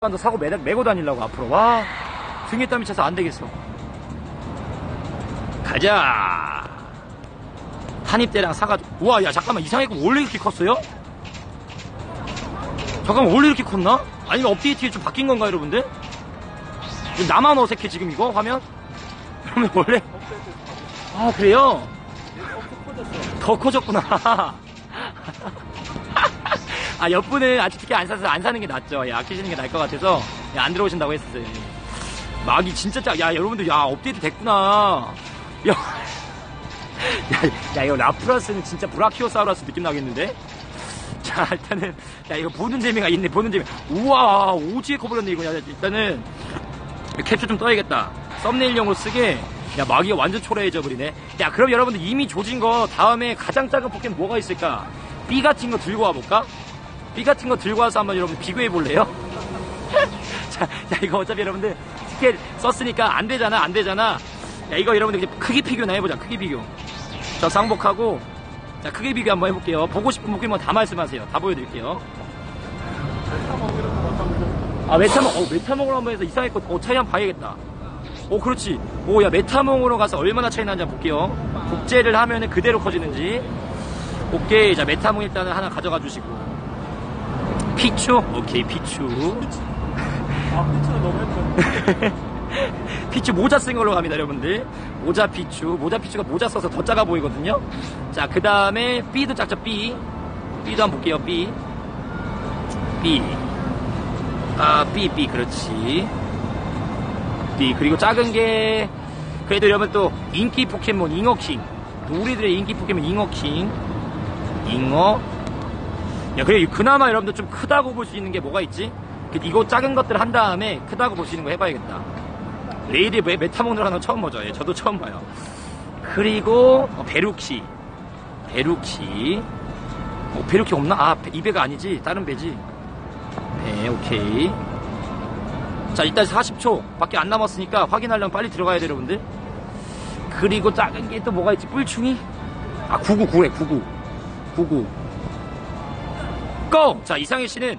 더 사고 매, 메고 다니려고 앞으로 와 등에 땀이 차서 안 되겠어 가자 한입대랑 사가지고 우와 야 잠깐만 이상했고 원래 이렇게 컸어요? 잠깐만 원래 이렇게 컸나? 아니면 업데이트가 좀 바뀐 건가 여러분들? 나만 어색해 지금 이거 화면? 그러면 원래 아 그래요? 더 커졌구나 아 옆분은 아직 티켓 안 사서 안 사는 게 낫죠. 예, 아끼시는 게 나을 것 같아서. 예, 안 들어오신다고 했었어요. 막이 진짜 짜. 야 여러분들 야 업데이트 됐구나. 야, 야, 야 이거 라프라스는 진짜 브라키오사우루스 느낌 나겠는데? 자 일단은 야 이거 보는 재미가 있네 보는 재미. 우와 오지에 커버렸네 이거. 야 일단은 캡처 좀 떠야겠다. 썸네일용으로 쓰게. 야 마기가 완전 초라해져 버리네. 야 그럼 여러분들 이미 조진 거 다음에 가장 작은 포켓몬 뭐가 있을까? B 같은 거 들고 와볼까 B 같은 거 들고 와서 한번 여러분 비교해 볼래요? 자, 야 이거 어차피 여러분들 티켓 썼으니까 안 되잖아 안 되잖아. 야 이거 여러분들 이제 크기 비교나 해보자 크기 비교 저 상복하고 자 크기 비교 한번 해볼게요. 보고 싶은 포켓몬 다 말씀하세요. 다 보여드릴게요. 아 메타몽 어 메타몽으로 한번 해서 이상했고 어 차이 한번 봐야겠다. 오 그렇지. 오 야 메타몽으로 가서 얼마나 차이 나는지 한번 볼게요. 복제를 하면은 그대로 커지는지. 오케이 자 메타몽 일단은 하나 가져가 주시고 피추? 오케이 피추. 아, 피치는 너무 예쁜데. 피추 모자 쓴 걸로 갑니다 여러분들. 모자 피추. 모자 피추가 모자 써서 더 작아 보이거든요. 자 그 다음에 B도 작죠 B. B도 한번 볼게요 B. B. 아 B B 그렇지. B 그리고 작은 게 그래도 여러분 또 인기 포켓몬 잉어킹. 우리들의 인기 포켓몬 잉어킹. 잉어 야 그래 그나마 여러분들 좀 크다고 볼 수 있는 게 뭐가 있지? 그 이거 작은 것들 한 다음에 크다고 볼 수 있는 거 해봐야겠다 레이디 메, 메타몽을 하나 처음 보죠. 예, 저도 처음 봐요. 그리고 어, 베룩시, 베룩시. 어, 베룩시 없나? 아, 배- 이 배가 아니지. 다른 배지. 네, 오케이. 자, 일단 40초 밖에 안 남았으니까 확인하려면 빨리 들어가야 돼요, 여러분들. 그리고 작은 게 또 뭐가 있지? 뿔충이? 아, 999래, 99. 99. 고! 자, 이상해 씨는,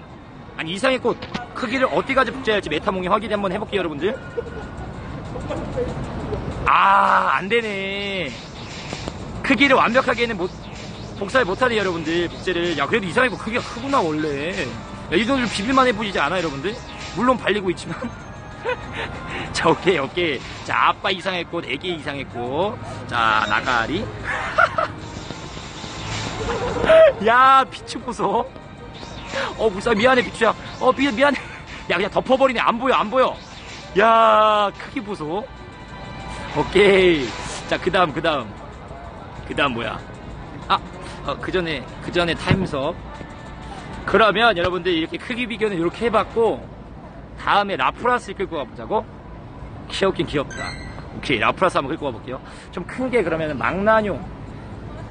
아니, 이상의 꽃 크기를 어디까지 복제할지 메타몽이 확인 한번 해볼게요, 여러분들. 아, 안 되네. 크기를 완벽하게는 못, 복사를 못하네, 여러분들. 복제를. 야, 그래도 이상하고 크기가 크구나, 원래. 야, 이 정도로 비빌만 해 보이지 않아, 여러분들? 물론 발리고 있지만. 자, 오케이, 오케이. 자, 아빠 이상했고, 애기 이상했고. 자, 나가리. 야, 피추 보소. 어, 무사 미안해, 피추야. 어, 미, 미안해. 야, 그냥 덮어버리네. 안 보여, 안 보여. 야, 크기 보소. 오케이. 자, 그 다음, 그 다음. 그 다음 뭐야? 아, 어, 그 전에, 그 전에 타임섭. 그러면 여러분들 이렇게 크기 비교는 이렇게 해봤고, 다음에 라프라스 끌고 가보자고? 귀엽긴 귀엽다. 오케이, 라프라스 한번 끌고 가볼게요. 좀 큰 게 그러면 망나뇽,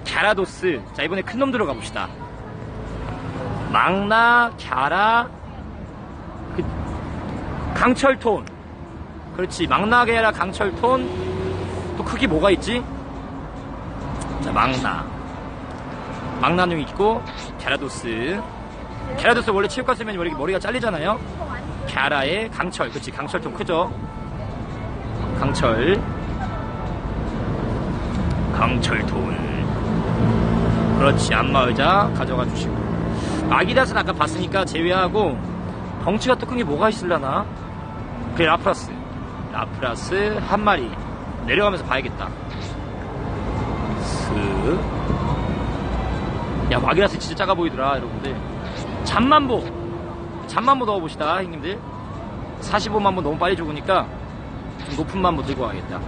갸라도스. 자, 이번에 큰 놈 들어가 봅시다. 망나, 갸라, 그, 강철톤. 그렇지 망나게라 강철톤. 또 크기 뭐가 있지? 자 망나. 망나뇽 있고 갸라도스. 갸라도스 원래 체육관 쓰면 원래 머리가 잘리잖아요. 갸라의 강철. 그렇지 강철톤 크죠? 강철. 강철톤. 그렇지 안마의자 가져가 주시고 아기다스는 아까 봤으니까 제외하고 덩치가 또 큰 게 뭐가 있을라나? 그래 라프라스. 라프라스 한 마리 내려가면서 봐야겠다. 슥야 마기라스 진짜 작아 보이더라 여러분들. 잠만보. 잠만보 넣어봅시다 형님들. 45만보 너무 빨리 죽으니까 좀 높은 만보 들고 가야겠다.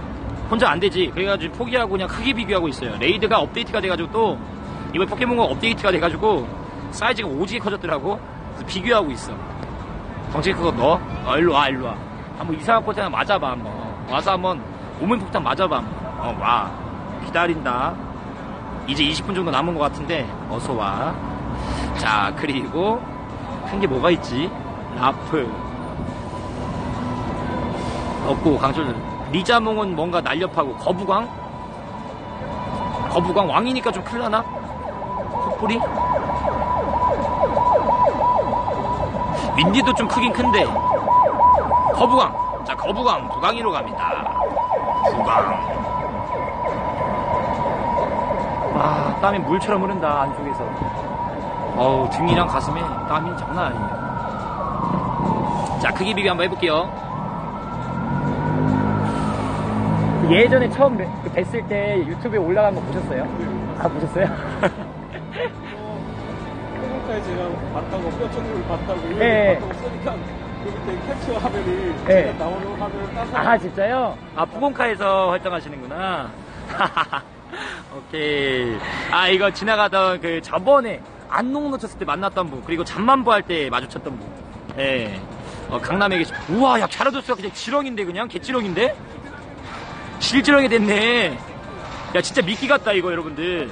혼자 안 되지. 그래가지고 포기하고 그냥 크기 비교하고 있어요. 레이드가 업데이트가 돼가지고 또 이번 포켓몬가 업데이트가 돼가지고 사이즈가 오지게 커졌더라고. 그래서 비교하고 있어. 덩치 그거 넣어? 어 일로 와 일로 와. 한번 이상한 곳에 하나 맞아봐 한번. 와서 한번 오물폭탄 맞아봐 한번. 어 와. 기다린다. 이제 20분 정도 남은 것 같은데 어서 와 자 그리고 큰 게 뭐가 있지? 라플. 없고 강철. 리자몽은 뭔가 날렵하고 거부광? 거부광 왕이니까 좀 클라나? 콧불이 윈디도 좀 크긴 큰데 거부강. 자, 거부강. 부강이로 갑니다. 부강. 와, 땀이 물처럼 흐른다, 안쪽에서. 어우, 등이랑 가슴에 땀이 장난 아니에요. 자, 크기 비교 한번 해볼게요. 예전에 처음 뵀을 때 유튜브에 올라간 거 보셨어요? 아, 보셨어요? 코로나에 제가 봤다고 뼈천국을 봤다고 네. 봤다고 쓰니까 그 밑에 캡처 화면이 네. 제가 나오는 화면을 따서 아, 진짜요? 아, 부공카에서 활동하시는구나. 오케이. 아, 이거 지나가던 그 저번에 안농 놓쳤을 때 만났던 분, 그리고 잠만보 할 때 마주쳤던 분. 예. 어, 강남에 계시 우와, 야, 갸라도스가 그냥 지렁인데, 그냥? 개지렁인데? 실지렁이 됐네. 야, 진짜 미끼 같다, 이거, 여러분들.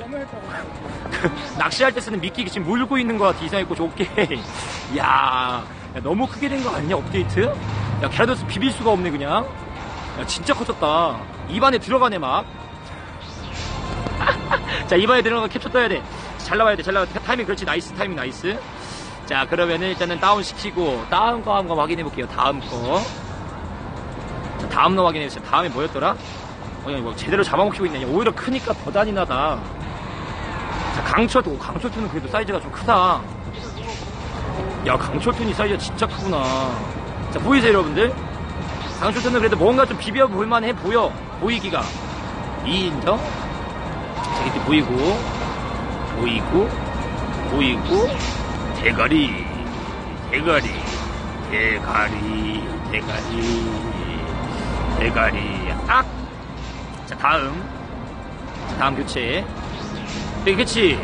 그 낚시할 때 쓰는 미끼 지금 물고 있는 것 같아, 이상했고, 좁게. 야, 야, 너무 크게 된 거 아니냐, 업데이트? 야, 갸라도스 비빌 수가 없네, 그냥. 야, 진짜 커졌다. 입안에 들어가네, 막. 자, 입안에 들어간 거 캡처 떠야 돼. 잘 나와야 돼, 잘 나와야 돼. 타이밍, 그렇지. 나이스, 타이밍, 나이스. 자, 그러면은 일단은 다운 시키고, 다음 거 한번 확인해 볼게요. 다음 거. 자, 다음 거 확인해 주세요. 다음에 뭐였더라? 어, 뭐 제대로 잡아먹히고 있네. 오히려 크니까 더 잔인하다. 자, 강철도, 강철투는 그래도 사이즈가 좀 크다. 야, 강철투니 사이즈가 진짜 크구나. 자, 보이세요, 여러분들? 강철투는 그래도 뭔가 좀 비벼 볼만해 보여. 보이기가. 2인정? 자, 이렇게 보이고, 보이고, 보이고, 대가리, 대가리, 대가리, 대가리, 대가리, 악! 자, 다음. 자, 다음 교체. 네, 그치.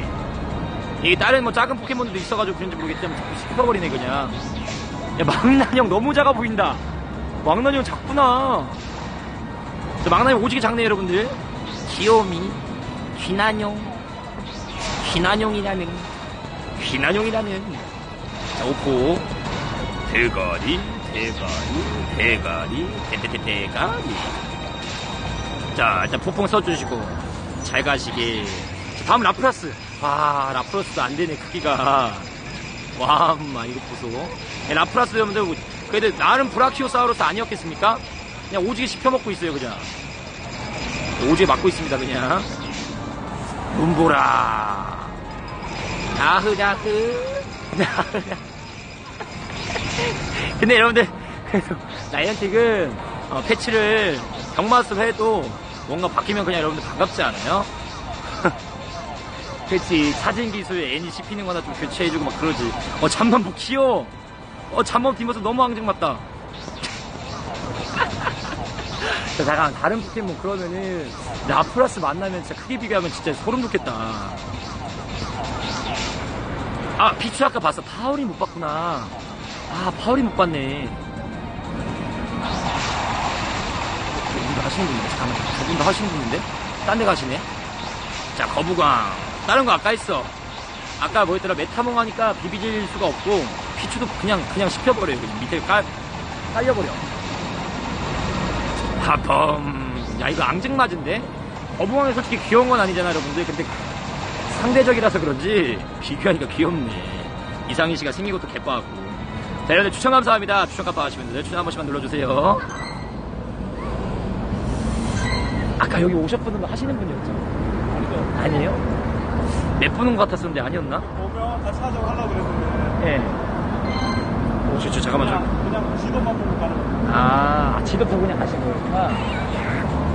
이게 다른 뭐 작은 포켓몬들도 있어가지고 그런지 모르겠지만 자꾸 씹어버리네, 그냥. 야, 망나뇽 너무 작아 보인다. 망나뇽 작구나. 저 망나뇽 오지게 작네, 여러분들. 귀요미, 귀나뇽, 귀나뇽이라는, 귀나뇽이라는. 자, 오포. 대가리, 대가리, 대가리, 대대대 대가리. 자, 일단 폭풍 써주시고, 잘 가시게. 자, 다음 라프라스. 와, 라프라스도 안 되네, 크기가. 와, 마, 이거 보소. 예, 라프라스 여러분들, 그래도 나름 브라키오사우루스 아니었겠습니까? 그냥 오지게 씹혀먹고 있어요, 그냥. 오지게 맞고 있습니다, 그냥. 눈보라. 야흐, 야흐. 근데 여러분들, 그래도 나이언틱은 어, 패치를 경마습 해도 뭔가 바뀌면 그냥 여러분들 반갑지 않아요? 그치 사진 기술 애니 씹히는 거나 좀 교체해주고 막 그러지. 어 잠만보 귀여워? 어 잠만 뒷모습 너무 앙증맞다. 자 잠깐 다른 포켓몬 그러면은 라프라스 만나면 진짜 크게 비교하면 진짜 소름 돋겠다. 아 비추 아까 봤어. 파울이 못 봤구나. 아 파울이 못 봤네. 이거 하시는 분인데? 잠깐만. 저분도 하시는 분인데? 딴 데 가시네? 자 거부광 다른 거 아까 했어. 아까 뭐였더라? 메타몽 하니까 비비질 수가 없고 피추도 그냥 그냥 씹혀버려요. 그냥 밑에 깔 깔려버려. 하범 야 이거 앙증맞은데? 거부광이 솔직히 귀여운 건 아니잖아 여러분들. 근데 상대적이라서 그런지 비교하니까 귀엽네. 이상희 씨가 생긴 것도 개빠하고. 자 여러분들 추천 감사합니다. 추천 깜빡하시면 돼요 추천 한 번씩만 눌러주세요. 아까 여기 오셨던 분 하시는 분이었죠? 아니죠. 아니에요? 몇 분인 것 같았었는데 아니었나? 보면 같이 하자고 하려고 그랬는데 예. 오, 저, 저, 잠깐만, 저. 그냥, 그냥 지도만 보고 가는 거예요. 아, 지도 보고 그냥 가신 거였구나.